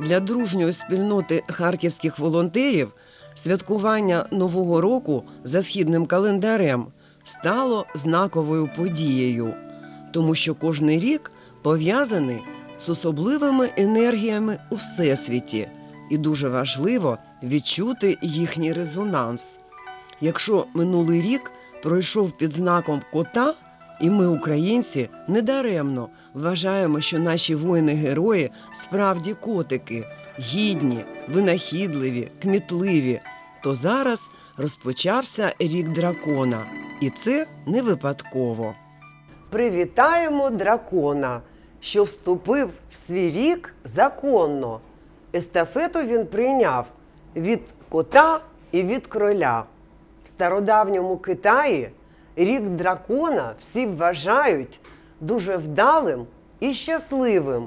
Для дружньої спільноти харківських волонтерів святкування Нового року за східним календарем стало знаковою подією, тому що кожний рік пов'язаний з особливими енергіями у всесвіті, і дуже важливо відчути їхній резонанс. Якщо минулий рік пройшов під знаком кота, і ми, українці, недаремно вважаємо, що наші воїни-герої справді котики, гідні, винахідливі, кмітливі, то зараз розпочався рік дракона, і це не випадково. Привітаємо дракона, що вступив в свій рік законно. Естафету він прийняв від кота і від кроля. В стародавньому Китаї рік дракона всі вважають дуже вдалим і щасливим,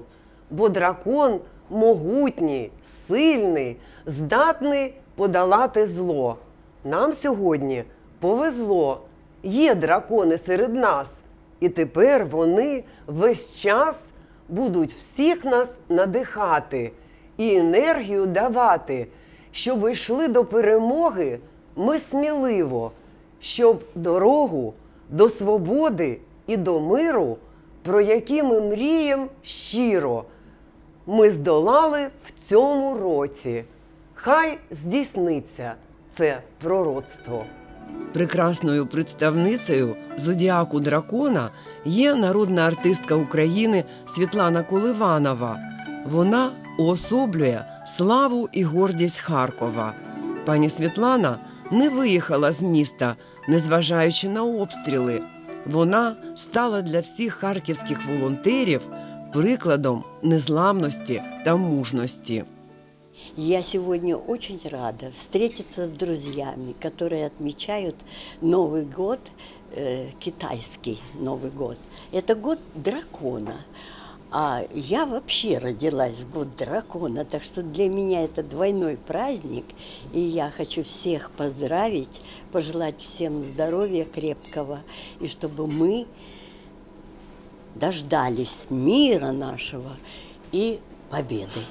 бо дракон могутній, сильний, здатний подолати зло. Нам сьогодні повезло, є дракони серед нас, і тепер вони весь час будуть всіх нас надихати і енергію давати, щоб йшли до перемоги ми сміливо, щоб дорогу до свободи і до миру, про які ми мріємо щиро, ми здолали в цьому році. Хай здійсниться це пророцтво. Прекрасною представницею зодіаку дракона є народна артистка України Світлана Коливанова. Вона уособлює славу і гордість Харкова. Пані Світлана не виїхала з міста, незважаючи на обстріли. Вона стала для всіх харківських волонтерів прикладом незламності та мужності. Я сегодня очень рада встретиться с друзьями, которые отмечают Новый год, э, китайский Новый год. Это год дракона. А я вообще родилась в год дракона, так что для меня это двойной праздник. И я хочу всех поздравить, пожелать всем здоровья крепкого, и чтобы мы дождались мира нашего и победы.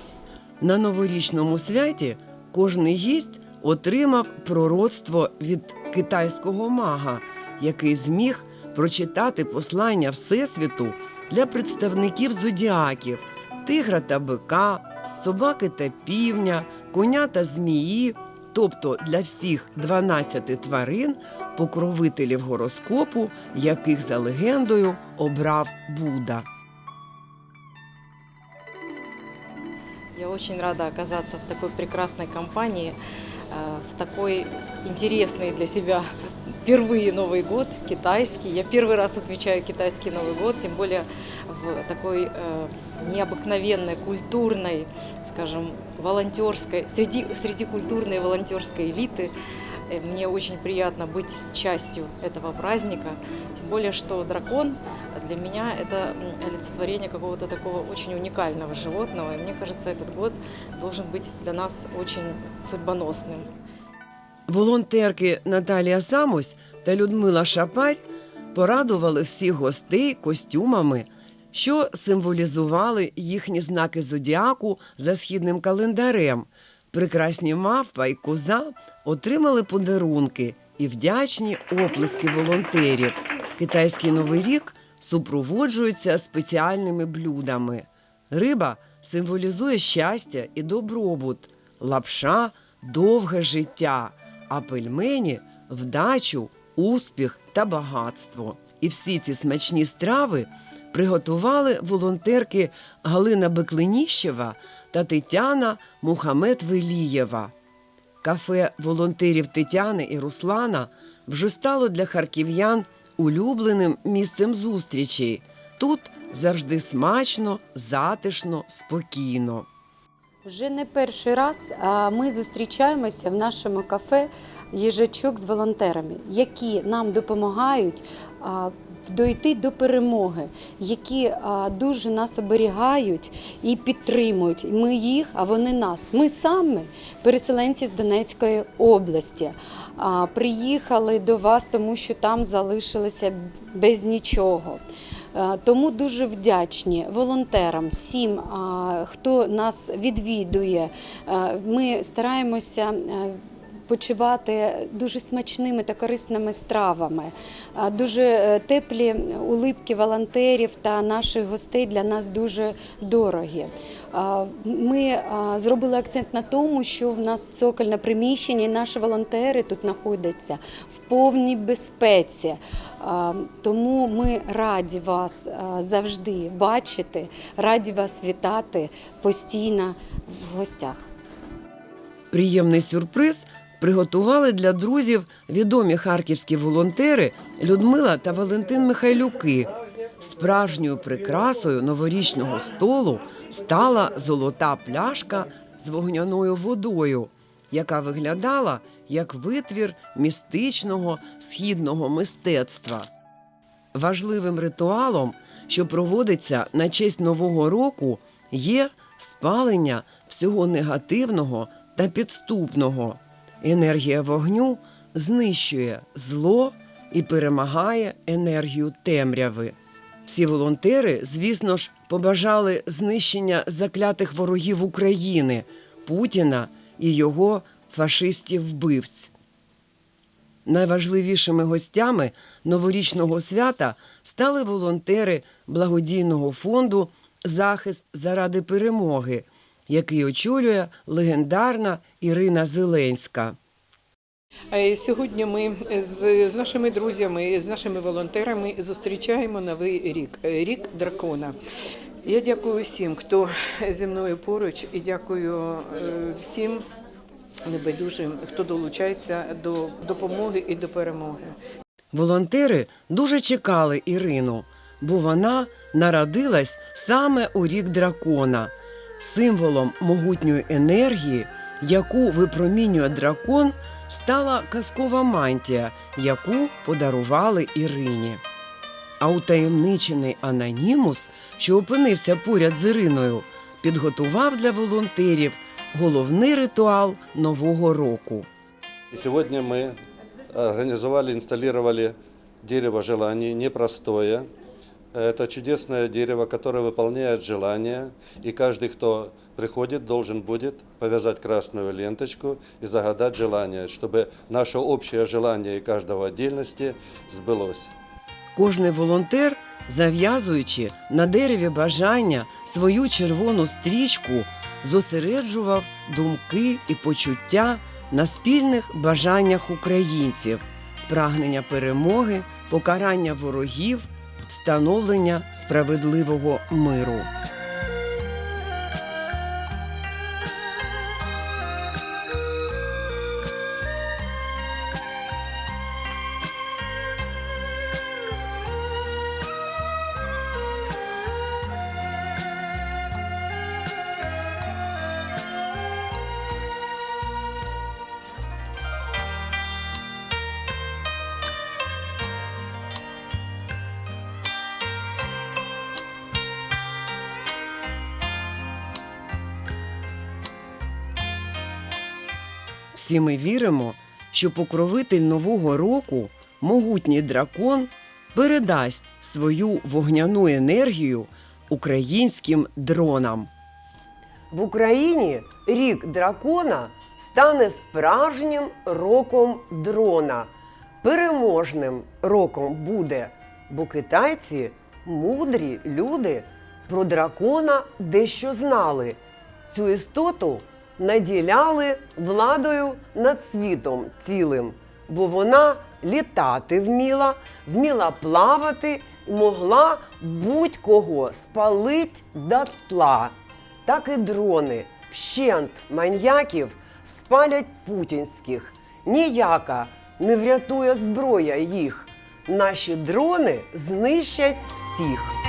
На новорічному святі кожний гість отримав пророцтво від китайського мага, який зміг прочитати послання Всесвіту для представників зодіаків, тигра та бика, собаки та півня, коня та змії, тобто для всіх 12 тварин, покровителів гороскопу, яких за легендою обрав Будда. Я очень рада оказаться в такой прекрасной компании, э, в такой интересный для себя впервые Новый год, китайский. Я первый раз отмечаю китайский Новый год, тем более в такой э, необыкновенной, культурной, скажем, волонтерской, среди, среди культурной волонтерской элиты. Э, Мне очень приятно быть частью этого праздника, тем более, что дракон для меня это олицетворение какого-то такого очень уникального животного. И мне кажется, этот год должен быть для нас очень судьбоносным. Волонтерки Наталія Самось та Людмила Шапарь порадували всіх гостей костюмами, що символізували їхні знаки зодіаку за східним календарем. Прекрасні мавпа і коза отримали подарунки і вдячні оплески волонтерів. Китайський новий рік супроводжується спеціальними блюдами. Риба символізує щастя і добробут, лапша довге життя, а пельмені вдачу, успіх та багатство. І всі ці смачні страви приготували волонтерки Галина Беклиніщева та Тетяна Мухамед Велієва. Кафе волонтерів Тетяни і Руслана вже стало для харків'ян улюбленим місцем зустрічей. Тут завжди смачно, затишно, спокійно. Вже не перший раз ми зустрічаємося в нашому кафе їжачок з волонтерами, які нам допомагають дойти до перемоги, які дуже нас оберігають і підтримують. Ми їх, а вони нас. Ми саме переселенці з Донецької області. Приїхали до вас, тому що там залишилися без нічого. Е, Тому дуже вдячні волонтерам, всім, хто нас відвідує. Е, Ми стараємося. Почувати дуже смачними та корисними стравами. Дуже е, теплі улипки волонтерів та наших гостей для нас дуже дорогі. Ми зробили акцент на тому, що в нас цокольне приміщення, і наші волонтери тут знаходяться в повній безпеці. Тому ми раді вас завжди бачити, раді вас вітати постійно в гостях. Приємний сюрприз приготували для друзів відомі харківські волонтери Людмила та Валентин Михайлюки. Справжньою прикрасою новорічного столу стала золота пляшка з вогняною водою, яка виглядала як витвір містичного східного мистецтва. Важливим ритуалом, що проводиться на честь Нового року, є спалення всього негативного та підступного. Енергія вогню знищує зло і перемагає енергію темряви. Всі волонтери, звісно ж, побажали знищення заклятих ворогів України Путіна і його фашистів-вбивць. Найважливішими гостями новорічного свята стали волонтери благодійного фонду Захист заради перемоги, який очолює легендарна Ірина Зеленська. Сьогодні ми з, з нашими друзями, з нашими волонтерами зустрічаємо новий рік е, рік дракона. Я дякую всім, хто зі мною поруч, і дякую е, всім небайдужим, хто долучається до допомоги і до перемоги. Волонтери дуже чекали Ірину, бо вона народилась саме у рік дракона, символом могутньої енергії, яку випромінює дракон, стала казкова мантія, яку подарували Ірині. А утаємничений анонімус, що опинився поряд з Іриною, підготував для волонтерів головний ритуал Нового року. И сегодня мы организовали, инсталлировали дерево желаний, непростое. Это чудесное дерево, которое выполняет желания, и каждый, кто приходит, должен будет повязать красную ленточку и загадать желание, чтобы наше общее желание и каждого отдельности сбылось. Кожний волонтер, зав'язуючи на дереві бажання свою червону стрічку, зосереджував думки і почуття на спільних бажаннях українців, прагнення перемоги, покарання ворогів, встановлення справедливого миру. Всі ми віримо, що покровитель Нового року, могутній дракон, передасть свою вогняну енергію українським дронам. В Україні рік дракона стане справжнім роком дрона. Переможним роком буде, бо китайці мудрі люди про дракона дещо знали. Цю істоту наділяли владою над світом цілим, бо вона літати вміла, вміла плавати і могла будь-кого спалить дотла. Так і дрони вщент маньяків спалять путінських. Ніяка не врятує зброя їх. Наші дрони знищать всіх.